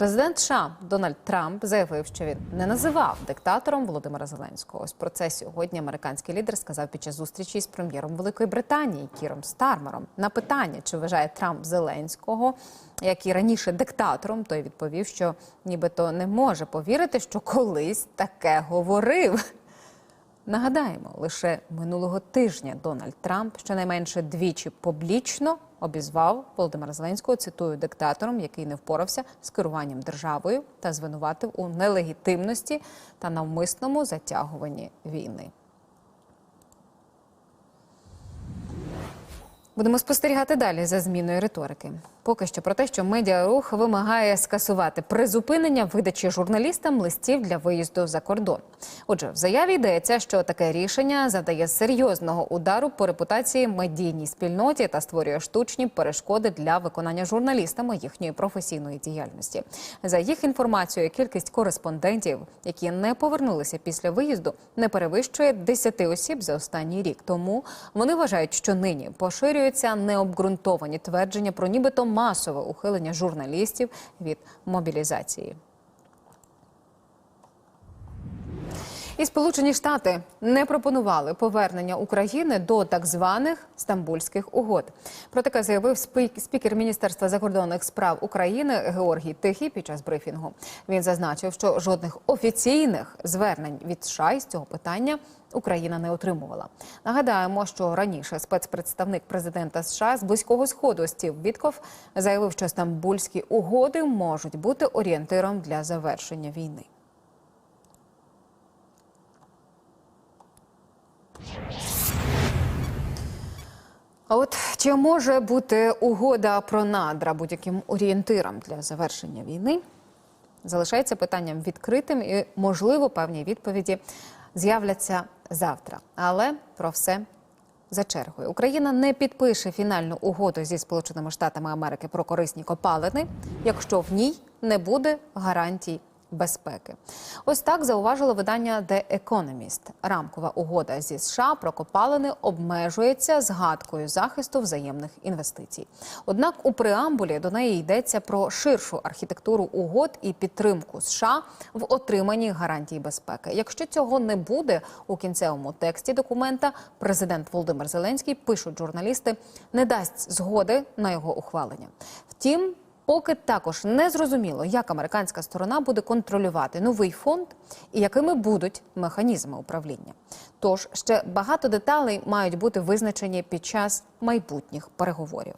Президент США Дональд Трамп заявив, що він не називав диктатором Володимира Зеленського. Ось про це сьогодні американський лідер сказав під час зустрічі з прем'єром Великої Британії Кіром Стармером. На питання, чи вважає Трамп Зеленського, як і раніше диктатором, той відповів, що нібито не може повірити, що колись таке говорив. Нагадаємо, лише минулого тижня Дональд Трамп щонайменше двічі публічно обізвав Володимира Зеленського цитую диктатором, який не впорався з керуванням державою та звинуватив у нелегітимності та навмисному затягуванні війни. Будемо спостерігати далі за зміною риторики. Поки що про те, що медіарух вимагає скасувати призупинення видачі журналістам листів для виїзду за кордон. Отже, в заяві йдеться, що таке рішення завдає серйозного удару по репутації медійній спільноті та створює штучні перешкоди для виконання журналістами їхньої професійної діяльності. За їх інформацією, кількість кореспондентів, які не повернулися після виїзду, не перевищує 10 осіб за останній рік. Тому вони вважають, що нині поширюються необґрунтовані твердження про нібито масове ухилення журналістів від мобілізації. І Сполучені Штати не пропонували повернення України до так званих стамбульських угод. Про таке заявив спік- спікер Міністерства закордонних справ України Георгій Тихий під час брифінгу. Він зазначив, що жодних офіційних звернень від США із цього питання Україна не отримувала. Нагадаємо, що раніше спецпредставник президента США з близького сходу Стів Вітков заявив, що стамбульські угоди можуть бути орієнтиром для завершення війни. А от чи може бути угода про надра будь-яким орієнтиром для завершення війни? Залишається питанням відкритим і, можливо, певні відповіді з'являться завтра. Але про все за чергою. Україна не підпише фінальну угоду зі Сполученими Штатами Америки про корисні копалини, якщо в ній не буде гарантій безпеки. Ось так зауважило видання The Economist. Рамкова угода зі США про копалини обмежується згадкою захисту взаємних інвестицій. Однак у преамбулі до неї йдеться про ширшу архітектуру угод і підтримку США в отриманні гарантій безпеки. Якщо цього не буде у кінцевому тексті документа, президент Володимир Зеленський пишуть журналісти, не дасть згоди на його ухвалення. Втім. Поки також не зрозуміло, як американська сторона буде контролювати новий фонд і якими будуть механізми управління. Тож ще багато деталей мають бути визначені під час майбутніх переговорів.